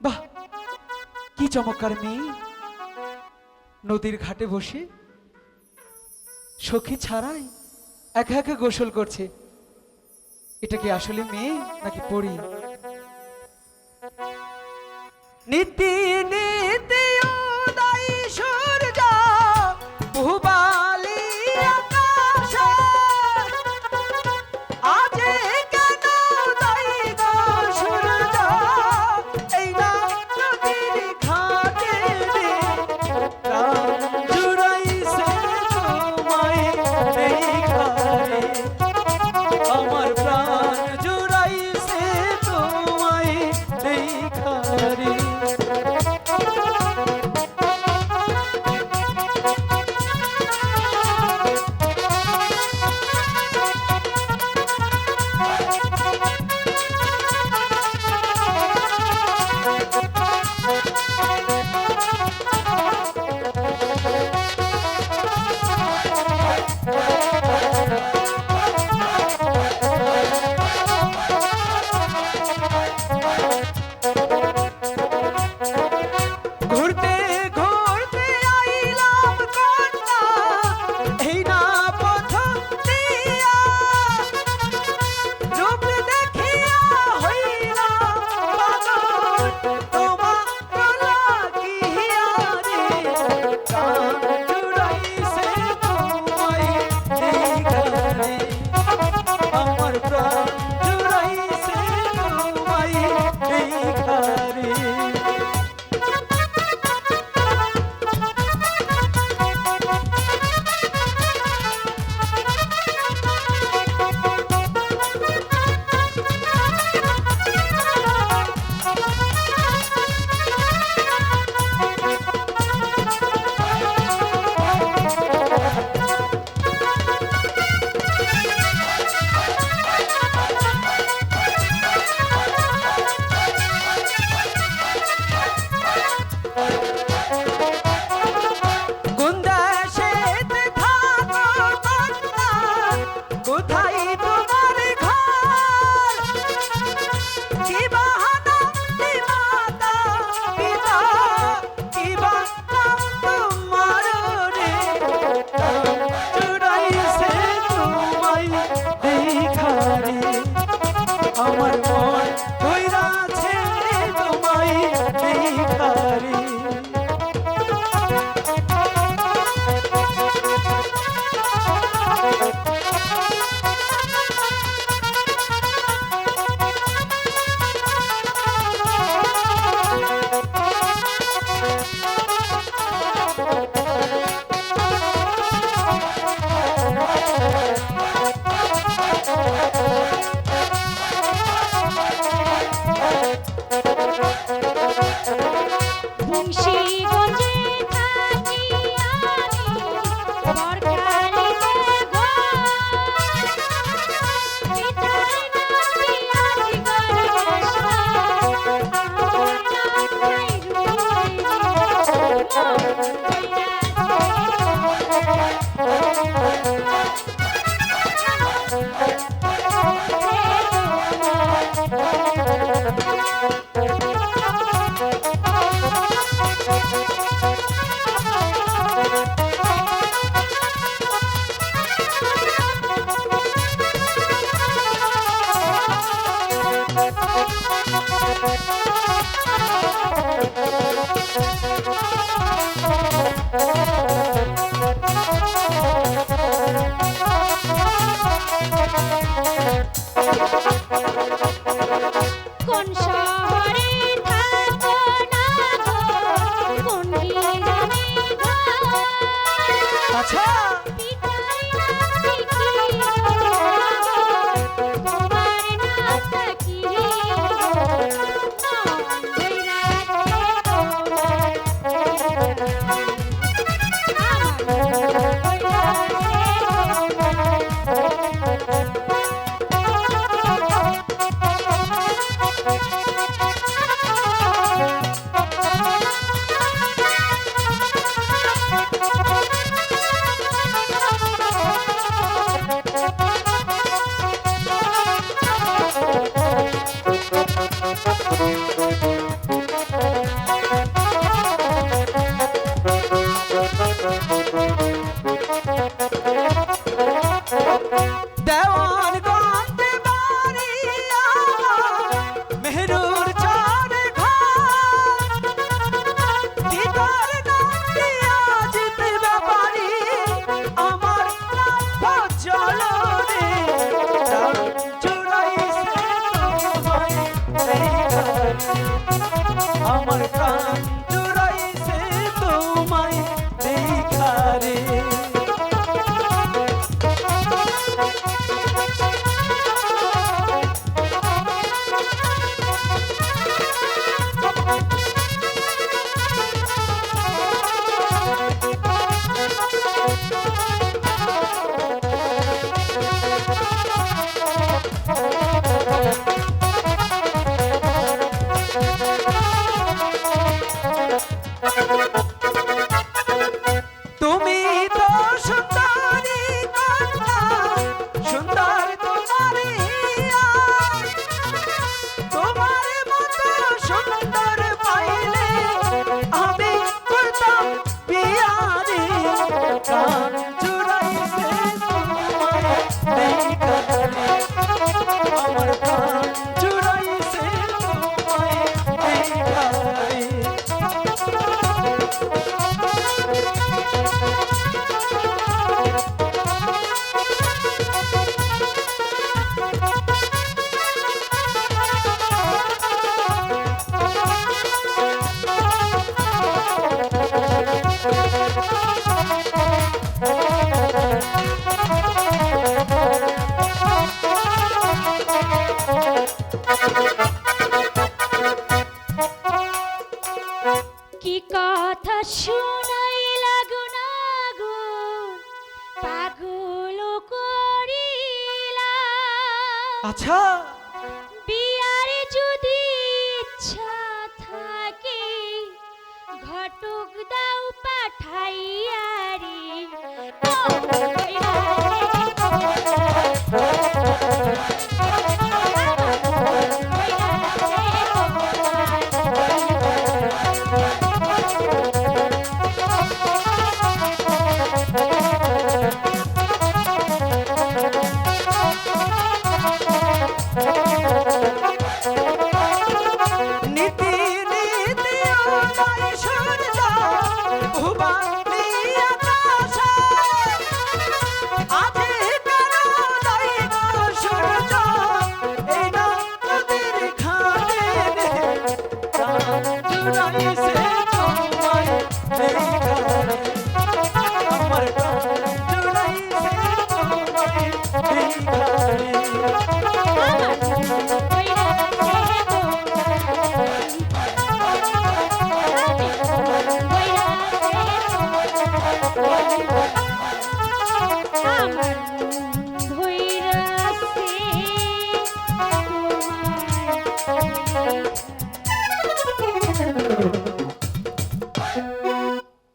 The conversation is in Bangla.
বাহ, কি চমৎকার মেয়ে। নদীর ঘাটে বসে সখী ছাড়াই একা একা গোসল করছে। এটা কি আসলে মেয়ে নাকি পড়ি নিতিন তোমার time. Thank you. আচ্ছা নয় সূর্য ভুবানি